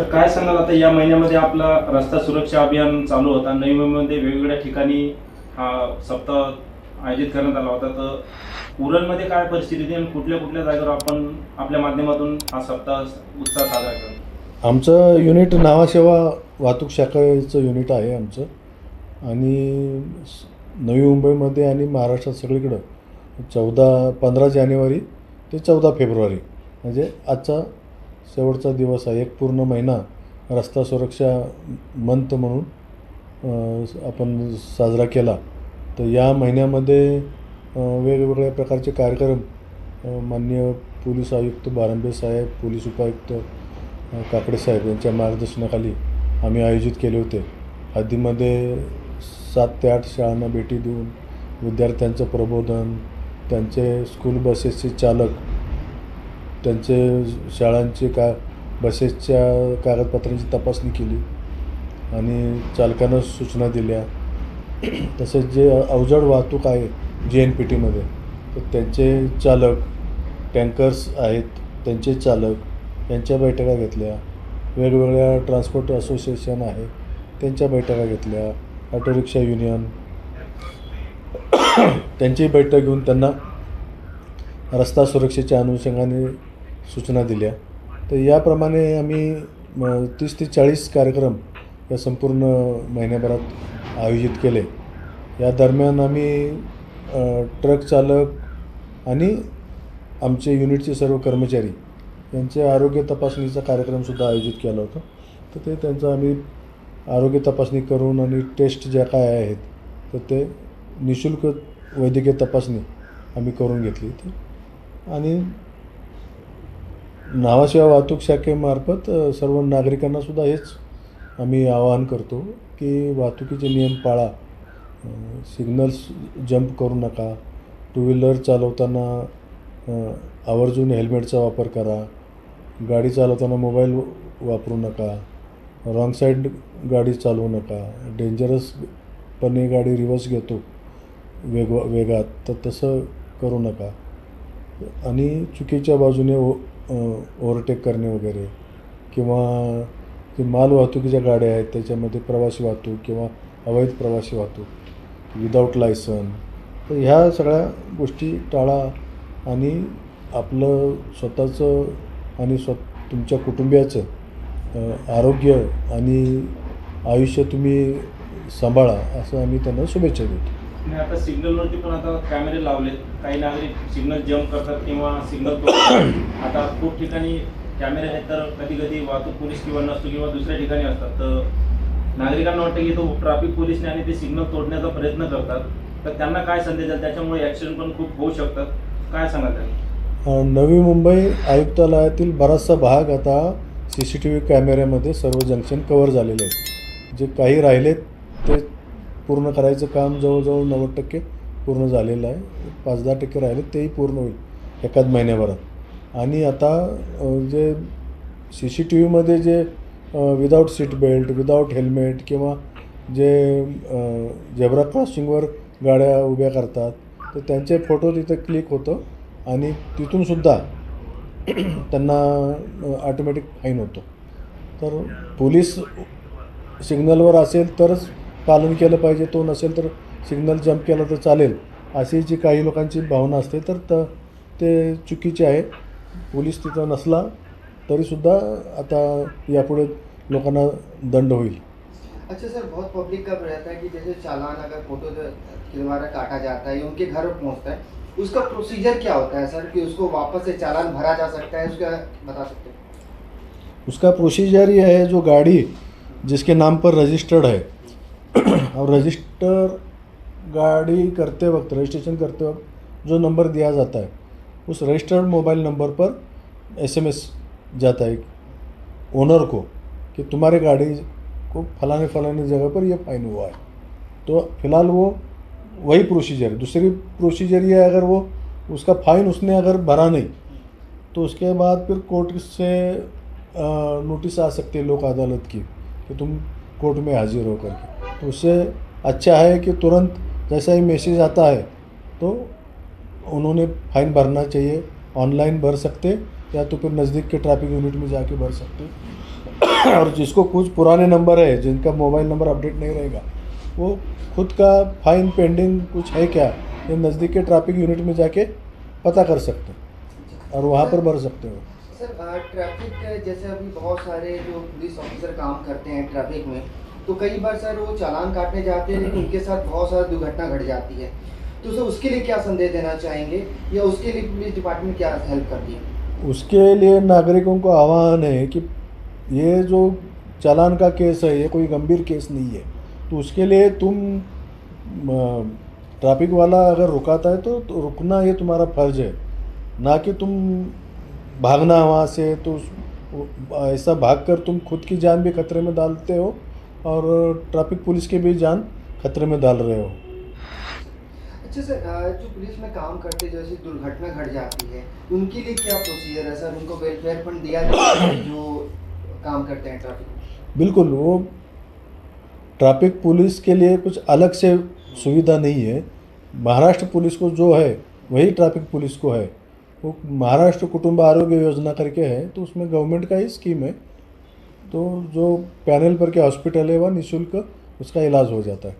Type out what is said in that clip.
Sir काय सांगाल आता या महिन्यामध्ये आपला रस्ता सुरक्षा अभियान चालू होता नवी मुंबईमध्ये वेगवेगळ्या ठिकाणी हा सप्ताह आयोजित करण्यात आला होता. तर उरणमध्ये काय परिस्थिती होती आणि कुठल्या कुठल्या जागेवर आपण आपल्या माध्यमातून हा सप्ताह उत्साह साजरा केला? आमचं युनिट नावासेवा वाहतूक शाखेचं युनिट आहे आमचं. आणि नवी मुंबईमध्ये आणि महाराष्ट्रात सगळीकडं चौदा पंधरा जानेवारी ते चौदा फेब्रुवारी म्हणजे आजचा शेवटचा दिवस आहे. एक पूर्ण महिना रस्ता सुरक्षा मंथ म्हणून आपण साजरा केला. तर या महिन्यामध्ये वेगवेगळ्या प्रकारचे कार्यक्रम मान्य माननीय पोलीस आयुक्त बारंबे साहेब पोलीस उपायुक्त काकडे साहेब यांच्या मार्गदर्शनाखाली आम्ही आयोजित केले होते. हद्दीमध्ये सात ते आठ शाळांना भेटी देऊन विद्यार्थ्यांचं प्रबोधन त्यांचे स्कूल बसेसचे चालक त्यांचे शाळांचे का बसेसच्या कागदपत्रांची तपासणी केली आणि चालकांना सूचना दिल्या. तसेच जे अवजड वाहतूक आहे जी एन पी टीमध्ये तर त्यांचे चालक टँकर्स आहेत त्यांचे चालक यांच्या बैठका घेतल्या. वेगवेगळ्या ट्रान्सपोर्ट असोसिएशन आहे त्यांच्या बैठका घेतल्या. ऑटो रिक्षा युनियन त्यांची बैठक घेऊन त्यांना रस्ता सुरक्षेच्या अनुषंगाने सूचना दिल्या. तर याप्रमाणे आम्ही तीस ते चाळीस कार्यक्रम या संपूर्ण महिन्याभरात आयोजित केले. या दरम्यान आम्ही ट्रक चालक आणि आमचे युनिटचे सर्व कर्मचारी यांच्या आरोग्य तपासणीचा कार्यक्रमसुद्धा आयोजित केला होता. तर ते त्यांचा आम्ही आरोग्य तपासणी करून आणि टेस्ट ज्या काय आहेत तर ते निशुल्क वैद्यकीय तपासणी आम्ही करून घेतली होती. आणि नावाशिवाय वाहतूक शाखेमार्फत सर्व नागरिकांना सुद्धा हेच आम्ही आवाहन करतो की वाहतुकीचे नियम पाळा. सिग्नल्स जंप करू नका. टू व्हीलर चालवताना आवर्जून हेल्मेटचा वापर करा. गाडी चालवताना मोबाईल वापरू नका. रॉंग साईड गाडी चालवू नका. डेंजरसपणे गाडी रिवर्स घेतो वेग वेगात. तर तसं करू नका. आणि चुकीच्या बाजूने ओ ओव्हरटेक करणे वगैरे किंवा जे माल वाहतुकीच्या गाड्या आहेत त्याच्यामध्ये प्रवासी वाहतूक किंवा अवैध प्रवासी वाहतूक विदाऊट लायसन तर ह्या सगळ्या गोष्टी टाळा आणि आपलं स्वतःचं आणि स्व तुमच्या कुटुंबियाचं आरोग्य आणि आयुष्य तुम्ही सांभाळा असं आम्ही त्यांना शुभेच्छा देतो. आणि आता सिग्नलवरती पण आता कॅमेरे लावलेत. काही नागरिक सिग्नल जम्प करतात किंवा सिग्नल तोडतात. आता खूप ठिकाणी कॅमेरे आहेत तर कधी कधी वाहतूक पोलीस किंवा नसतो किंवा दुसऱ्या ठिकाणी असतात. तर नागरिकांना वाटतं की तो ट्रॅफिक पोलीसने आणि ते सिग्नल तोडण्याचा प्रयत्न करतात. तर त्यांना काय संदेश आहे त्याच्यामुळे ॲक्सिडेंट पण खूप होऊ शकतात. काय सांगाल त्यांनी नवी मुंबई आयुक्तालयातील बराचसा भाग आता सी सी टी व्ही कॅमेऱ्यामध्ये सर्व जंक्शन कवर झालेले आहेत. जे काही राहिलेत पूर्ण करायचं काम जवळजवळ नव्वद टक्के पूर्ण झालेलं आहे. पाच दहा टक्के राहिले तेही पूर्ण होईल एकाच महिन्याभरात. आणि आता जे सी सी टी व्हीमध्ये जे without seat belt without helmet किंवा जे झेब्रा क्रॉसिंगवर गाड्या उभ्या करतात तर त्यांचे फोटो तिथं क्लिक होतं आणि तिथूनसुद्धा त्यांना ऑटोमॅटिक फाईन होतो. तर पोलीस सिग्नलवर असेल तरच पालन केलं पाहिजे तो नसेल तर सिग्नल जम्प केला तर चालेल. अशी जी काही लोकांची भावना असते तर त ते चुकीचे आहे. पोलीस तिथं नसला तरीसुद्धा आता यापुढे लोकांना दंड होईल. अच्छा सर बहुत पब्लिक का रहता है कि जैसे चालान अगर फोटो द्वारा काटा जाता है या उनके घर पहुंचता है उसका प्रोसीजर क्या होता है सर कि उसको वापस से चालान भरा जा सकता है उसका बता सकते हैं? उसका प्रोसीजर ये है जो गाड़ी जिसके नाम पर रजिस्टर्ड है और रजिस्टर गाड़ी करते वक्त रजिस्ट्रेशन करते वक्त जो नंबर दिया जाता है, उस रजिस्टर्ड मोबाइल नंबर पर एसएमएस जाता है ओनर को कि तुम्हारे गाड़ी को फलाने फलाने जगह पर यह फाइन हुआ है। तो फ़िलहाल वो वही प्रोसीजर दूसरी प्रोसीजर ये अगर वो उसका फाइन उसने अगर भरा नहीं तो उसके बाद फिर कोर्ट से नोटिस आ सकती है लोक अदालत की कि तुम कोर्ट में हाजिर हो करके तो उससे अच्छा है कि तुरंत जैसा ही मैसेज आता है तो उन्होंने फाइन भरना चाहिए। ऑनलाइन भर सकते या तो फिर नज़दीक के ट्रैफ़िक यूनिट में जाके भर सकते। और जिसको कुछ पुराने नंबर है, जिनका मोबाइल नंबर अपडेट नहीं रहेगा, वो खुद का फाइन पेंडिंग कुछ है क्या, ये नज़दीक के ट्रैफ़िक यूनिट में जाके पता कर सकते और वहाँ पर भर सकते हो। सर ट्रैफ़िक जैसे अभी बहुत सारे जो पुलिस ऑफिसर काम करते हैं ट्रैफ़िक में तो कई बार सर वो चालान काटने जाते हैं लेकिन उनके साथ बहुत सारी दुर्घटना घट जाती है। तो सर उसके लिए क्या संदेश देना चाहेंगे या उसके लिए पुलिस डिपार्टमेंट क्या हेल्प करती है? उसके लिए नागरिकों को आह्वान है कि ये जो चालान का केस है ये कोई गंभीर केस नहीं है। तो उसके लिए तुम ट्रैफ़िक वाला अगर रुकाता है तो, तो रुकना ये तुम्हारा फ़र्ज़ है। ना कि तुम भागना वहाँ से तो ऐसा भागकर तुम खुद की जान भी खतरे में डालते हो। और ट्रैफ़िक पुलिस की भी जान खतरे में डाल रहे हो। अच्छा सर जो पुलिस में काम करते जैसे दुर्घटना घट जाती है उनके लिए क्या प्रोसीजर है सर? उनको वेलफेयर फंड दिया जाता है जो काम करते हैं ट्रैफ़िक बिल्कुल वो ट्रैफ़िक पुलिस के लिए कुछ अलग से सुविधा नहीं है। महाराष्ट्र पुलिस को जो है वही ट्रैफ़िक पुलिस को है। वो महाराष्ट्र कुटुंब आरोग्य योजना करके है तो उसमें गवर्नमेंट का ही स्कीम है। तो जो पैनल पर के हॉस्पिटल है वह निःशुल्क उसका इलाज हो जाता है।